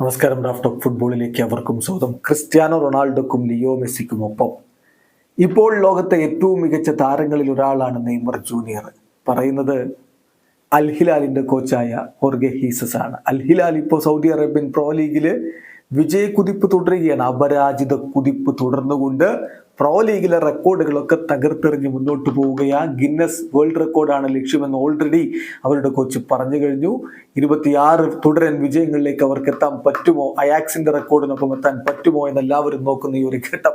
നമസ്കാരം Raf talk ഫുട്ബോളിലേക്ക് അവർക്കും സ്വാഗതം. ക്രിസ്ത്യാനോ റൊണാൾഡോക്കും ലിയോ മെസ്സിക്കും ഒപ്പം ഇപ്പോൾ ലോകത്തെ ഏറ്റവും മികച്ച താരങ്ങളിൽ ഒരാളാണ് നെയ്മർ ജൂനിയർ. പറയുന്നത് അൽഹിലാലിന്റെ കോച്ചായ ഹോർഗെ ഹീസസ് ആണ്. അൽഹിലാൽ ഇപ്പോൾ സൗദി അറേബ്യൻ പ്രോ ലീഗിൽ വിജയ കുതിപ്പ് തുടരുകയാണ്. അപരാജിത കുതിപ്പ് തുടർന്നുകൊണ്ട് പ്രോ ലീഗിലെ റെക്കോർഡുകളൊക്കെ തകർത്തെറിഞ്ഞ് മുന്നോട്ട് പോവുകയാണ് ഗിന്നസ് വേൾഡ് റെക്കോർഡാണ് ലക്ഷ്യമെന്ന് ഓൾറെഡി അവരുടെ കോച്ച് പറഞ്ഞു കഴിഞ്ഞു. ഇരുപത്തിയാറ് തുടരൻ വിജയങ്ങളിലേക്ക് അവർക്ക് എത്താൻ പറ്റുമോ? അയാക്സിന്റെ റെക്കോർഡിനൊപ്പം എത്താൻ പറ്റുമോ എന്ന് എല്ലാവരും നോക്കുന്ന ഈ ഒരു ഘട്ടം.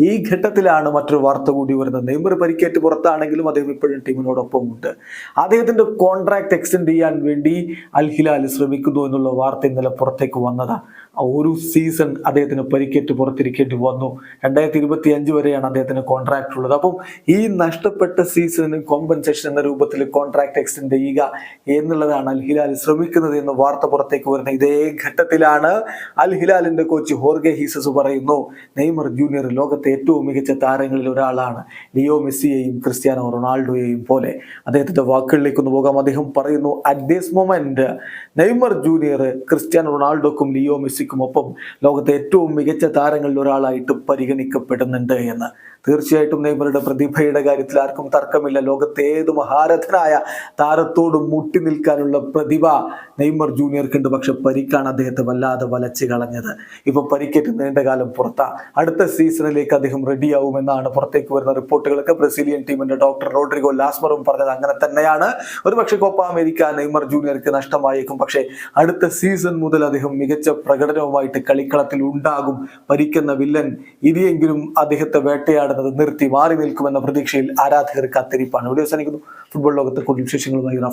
ഈ ഘട്ടത്തിലാണ് മറ്റൊരു വാർത്ത കൂടി വരുന്നത്. നെയ്മർ പരിക്കേറ്റ് പുറത്താണെങ്കിലും അദ്ദേഹം ഇപ്പോഴും ടീമിനോടൊപ്പം ഉണ്ട്. അദ്ദേഹത്തിന്റെ കോൺട്രാക്ട് എക്സ്റ്റെൻഡ് ചെയ്യാൻ വേണ്ടി അൽ ഹിലാൽ ശ്രമിക്കുന്നു എന്നുള്ള വാർത്ത ഇന്നലെ പുറത്തേക്ക് വന്നതാണ് ഒരു സീസൺ അദ്ദേഹത്തിന് പരിക്കേറ്റ് പുറത്തിരിക്കേണ്ടി വന്നു. രണ്ടായിരത്തി ഇരുപത്തി അഞ്ച് വരെയാണ് അദ്ദേഹത്തിന് കോൺട്രാക്ട് ഉള്ളത്. അപ്പം ഈ നഷ്ടപ്പെട്ട സീസണിന് കോമ്പൻസേഷൻ എന്ന രൂപത്തിൽ കോൺട്രാക്ട് എക്സ്റ്റെൻഡ് ചെയ്യുക എന്നുള്ളതാണ് അൽ ഹിലാൽ ശ്രമിക്കുന്നത് എന്ന വാർത്ത പുറത്തേക്ക് വരുന്ന ഇതേ ഘട്ടത്തിലാണ്. അൽ ഹിലാലിന്റെ കോച്ച് ഹോർഗെ ഹീസസ് പറയുന്നു നെയ്മർ ജൂനിയർ ലോകത്തെ ഏറ്റവും മികച്ച താരങ്ങളിൽ ഒരാളാണ്. ലിയോ മെസ്സിയെയും ക്രിസ്ത്യാനോ റൊണാൾഡോയെയും പോലെ. അദ്ദേഹത്തിന്റെ വാക്കുകളിലേക്ക് ഒന്ന് പോകാം. അദ്ദേഹം പറയുന്നു at this moment Neymar junior Cristiano റൊണാൾഡോക്കും Leo മെസ്സിക്കും ഒപ്പം ലോകത്തെ ഏറ്റവും മികച്ച താരങ്ങളിൽ ഒരാളായിട്ട് പരിഗണിക്കപ്പെടുന്നുണ്ട്. എന്ന്. തീർച്ചയായിട്ടും നെയ്മറുടെ പ്രതിഭയുടെ കാര്യത്തിൽ ആർക്കും തർക്കമില്ല. ലോകത്തെ ഏത് മഹാരഥനായ താരത്തോടും മുട്ടി നിൽക്കാനുള്ള പ്രതിഭ നെയ്മർ ജൂനിയർക്കുണ്ട്. പക്ഷെ പരിക്കാണ് അദ്ദേഹത്തെ വല്ലാതെ വലച്ചു കളഞ്ഞത്. ഇപ്പൊ പരിക്കേറ്റ് നീണ്ടകാലം പുറത്താ. അടുത്ത സീസണിലേക്ക് അദ്ദേഹം റെഡിയാവുമെന്നാണ് പുറത്തേക്ക് വരുന്ന റിപ്പോർട്ടുകളൊക്കെ. ബ്രസീലിയൻ ടീമിന്റെ ഡോക്ടർ റോഡ്രിഗോ ലാസ്മറും പറഞ്ഞത് അങ്ങനെ തന്നെയാണ്. ഒരുപക്ഷെ കോപ്പ അമേരിക്ക നെയ്മർ ജൂനിയർക്ക് നഷ്ടമായേക്കും. പക്ഷേ അടുത്ത സീസൺ മുതൽ അദ്ദേഹം മികച്ച പ്രകടനവുമായിട്ട് കളിക്കളത്തിൽ ഉണ്ടാകും. പരിക്കുന്ന വില്ലൻ ഇനിയെങ്കിലും അദ്ദേഹത്തെ വേട്ടയാടുന്നത് നിർത്തി മാറി നിൽക്കുമെന്ന പ്രതീക്ഷയിൽ ആരാധകർ കത്തിരിപ്പാണ്. ഇവിടെ അവസാനിക്കുന്നു. ഫുട്ബോൾ ലോകത്തെ കൂടുതൽ വിശേഷങ്ങളുമായി എഴുതാം